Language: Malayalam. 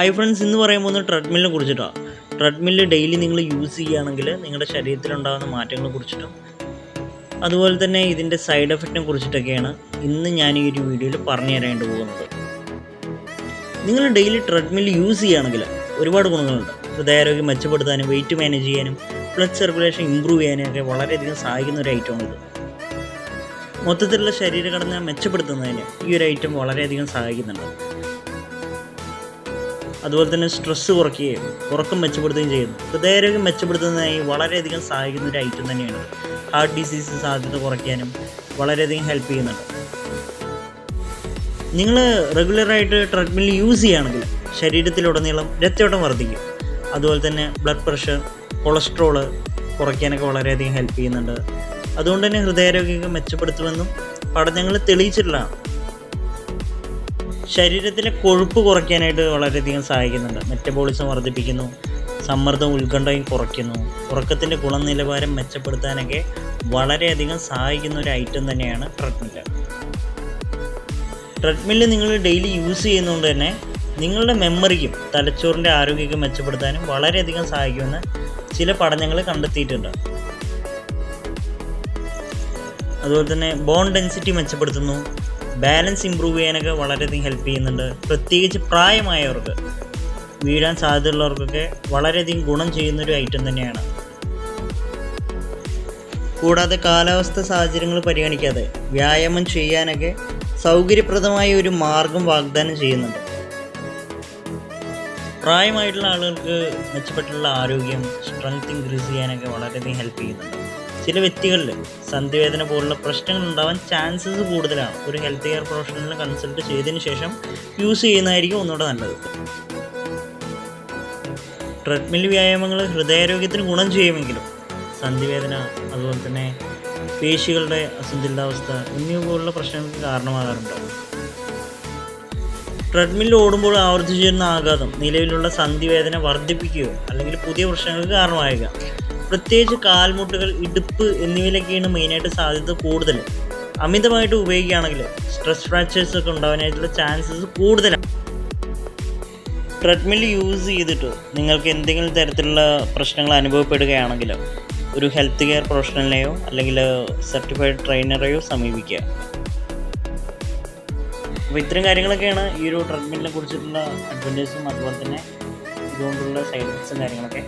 ഹൈ ഫ്രണ്ട്സ് ഇന്ന് പറയാൻ പോകുന്നത് ട്രെഡ്മില്ലിനെ കുറിച്ചിട്ടാണ് ട്രെഡ്മില്ല് ഡെയിലി നിങ്ങൾ യൂസ് ചെയ്യുകയാണെങ്കിൽ നിങ്ങളുടെ ശരീരത്തിലുണ്ടാകുന്ന മാറ്റങ്ങളെ കുറിച്ചിട്ടും അതുപോലെ തന്നെ ഇതിന്റെ സൈഡ് എഫക്റ്റിനെ കുറിച്ചിട്ടൊക്കെയാണ് ഇന്ന് ഞാൻ ഈ ഒരു വീഡിയോയിൽ പറഞ്ഞു തരാനായിട്ട് പോകുന്നത്. നിങ്ങൾ ഡെയിലി ട്രെഡ്മില്ല് യൂസ് ചെയ്യുകയാണെങ്കിൽ ഒരുപാട് ഗുണങ്ങളുണ്ട്. ഹൃദയാരോഗ്യം മെച്ചപ്പെടുത്താനും വെയിറ്റ് മാനേജ് ചെയ്യാനും ബ്ലഡ് സർക്കുലേഷൻ ഇമ്പ്രൂവ് ചെയ്യാനും ഒക്കെ വളരെയധികം സഹായിക്കുന്ന ഒരു ഐറ്റമാണിത് മൊത്തത്തിലുള്ള ശരീരഘടന മെച്ചപ്പെടുത്തുന്നതിന് ഈ ഒരു ഐറ്റം വളരെയധികം സഹായിക്കുന്നുണ്ട്. അതുപോലെ തന്നെ സ്ട്രെസ്സ് കുറയ്ക്കുകയും ഉറക്കം മെച്ചപ്പെടുത്തുകയും ചെയ്യുന്നു. ഹൃദയാരോഗ്യം മെച്ചപ്പെടുത്തുന്നതിനായി വളരെയധികം സഹായിക്കുന്ന ഒരു ഐറ്റം തന്നെയാണ്. ഹാർട്ട് ഡിസീസ് സാധ്യത കുറയ്ക്കാനും വളരെയധികം ഹെൽപ്പ് ചെയ്യുന്നുണ്ട്. നിങ്ങൾ റെഗുലറായിട്ട് ട്രെഡ്മിൽ യൂസ് ചെയ്യുകയാണെങ്കിൽ ശരീരത്തിലുടനീളം രക്തയോട്ടം വർദ്ധിക്കും. അതുപോലെ തന്നെ ബ്ലഡ് പ്രഷർ കൊളസ്ട്രോൾ കുറയ്ക്കാനൊക്കെ വളരെയധികം ഹെൽപ്പ് ചെയ്യുന്നുണ്ട്. അതുകൊണ്ട് തന്നെ ഹൃദയാരോഗ്യം മെച്ചപ്പെടുത്തുമെന്നും പഠനങ്ങൾ തെളിയിച്ചിട്ടുള്ളതാണ് ശരീരത്തിലെ കൊഴുപ്പ് കുറയ്ക്കാനായിട്ട് വളരെയധികം സഹായിക്കുന്നുണ്ട്. മെറ്റബോളിസം വർദ്ധിപ്പിക്കുന്നു സമ്മർദ്ദം ഉത്കണ്ഠയും കുറയ്ക്കുന്നു ഉറക്കത്തിന്റെ ഗുണനിലവാരം മെച്ചപ്പെടുത്താനൊക്കെ വളരെയധികം സഹായിക്കുന്ന ഒരു ഐറ്റം തന്നെയാണ് ട്രെഡ്മില്ല് ട്രെഡ്മില്ല് നിങ്ങൾ ഡെയിലി യൂസ് ചെയ്യുന്നതുകൊണ്ട് തന്നെ നിങ്ങളുടെ മെമ്മറിക്കും തലച്ചോറിന്റെ ആരോഗ്യമൊക്കെ മെച്ചപ്പെടുത്താനും വളരെയധികം സഹായിക്കുമെന്ന് ചില പഠനങ്ങൾ കണ്ടെത്തിയിട്ടുണ്ട്. അതുപോലെ തന്നെ ബോൺ ഡെൻസിറ്റി മെച്ചപ്പെടുത്തുന്നു ബാലൻസ് ഇമ്പ്രൂവ് ചെയ്യാനൊക്കെ വളരെയധികം ഹെൽപ്പ് ചെയ്യുന്നുണ്ട്. പ്രത്യേകിച്ച് പ്രായമായവർക്ക്. വീഴാൻ സാധ്യതയുള്ളവർക്കൊക്കെ വളരെയധികം ഗുണം ചെയ്യുന്നൊരു ഐറ്റം തന്നെയാണ്. കൂടാതെ കാലാവസ്ഥ സാഹചര്യങ്ങൾ പരിഗണിക്കാതെ വ്യായാമം ചെയ്യാനൊക്കെ സൗകര്യപ്രദമായ ഒരു മാർഗം വാഗ്ദാനം ചെയ്യുന്നുണ്ട്. പ്രായമായിട്ടുള്ള ആളുകൾക്ക് മെച്ചപ്പെട്ടുള്ള ആരോഗ്യം സ്ട്രെങ്ത് ഇൻക്രീസ് ചെയ്യാനൊക്കെ വളരെയധികം ഹെൽപ്പ് ചെയ്യുന്നുണ്ട്. ചില വ്യക്തികളിൽ സന്ധിവേദന പോലുള്ള പ്രശ്നങ്ങൾ ഉണ്ടാവാൻ ചാൻസസ് കൂടുതലാണ്. ഒരു ഹെൽത്ത് കെയർ പ്രൊഫഷണലിനെ കൺസൾട്ട് ചെയ്തതിന് ശേഷം യൂസ് ചെയ്യുന്നതായിരിക്കും ഒന്നുകൂടെ നല്ലത്. ട്രെഡ്മിൽ വ്യായാമങ്ങൾ ഹൃദയാരോഗ്യത്തിന് ഗുണം ചെയ്യുമെങ്കിലും സന്ധിവേദന അതുപോലെ തന്നെ പേശികളുടെ അസന്തുലിതാവസ്ഥ എന്നിവ പോലുള്ള പ്രശ്നങ്ങൾക്ക് കാരണമാകാറുണ്ട്. ട്രെഡ്മിൽ ഓടുമ്പോൾ ആവർത്തിച്ചു വരുന്ന ആഘാതം നിലവിലുള്ള സന്ധിവേദന വർദ്ധിപ്പിക്കുകയോ അല്ലെങ്കിൽ പുതിയ പ്രശ്നങ്ങൾക്ക് കാരണമായേക്കാം. പ്രത്യേകിച്ച് കാൽമുട്ടുകൾ ഇടുപ്പ് എന്നിവയിലൊക്കെയാണ് മെയിനായിട്ട് സാധ്യത കൂടുതൽ. അമിതമായിട്ട് ഉപയോഗിക്കുകയാണെങ്കിൽ സ്ട്രെസ് ഫ്രാക്ചേഴ്സ് ഒക്കെ ഉണ്ടാവാനായിട്ടുള്ള ചാൻസസ് കൂടുതലാണ്. ട്രെഡ്മിൽ യൂസ് ചെയ്തിട്ട് നിങ്ങൾക്ക് എന്തെങ്കിലും തരത്തിലുള്ള പ്രശ്നങ്ങൾ അനുഭവപ്പെടുകയാണെങ്കിൽ ഒരു ഹെൽത്ത് കെയർ പ്രൊഫഷണലിനെയോ അല്ലെങ്കിൽ സർട്ടിഫൈഡ് ട്രെയിനറെയോ സമീപിക്കുക. അപ്പോൾ ഇത്തരം കാര്യങ്ങളൊക്കെയാണ് ഈ ഒരു ട്രെഡ്മില്ലിനെ കുറിച്ചിട്ടുള്ള അഡ്വന്റേഴ്സും അതുപോലെ തന്നെ ഇതുകൊണ്ടുള്ള സൈഡ് എഫക്ട്സും കാര്യങ്ങളൊക്കെ.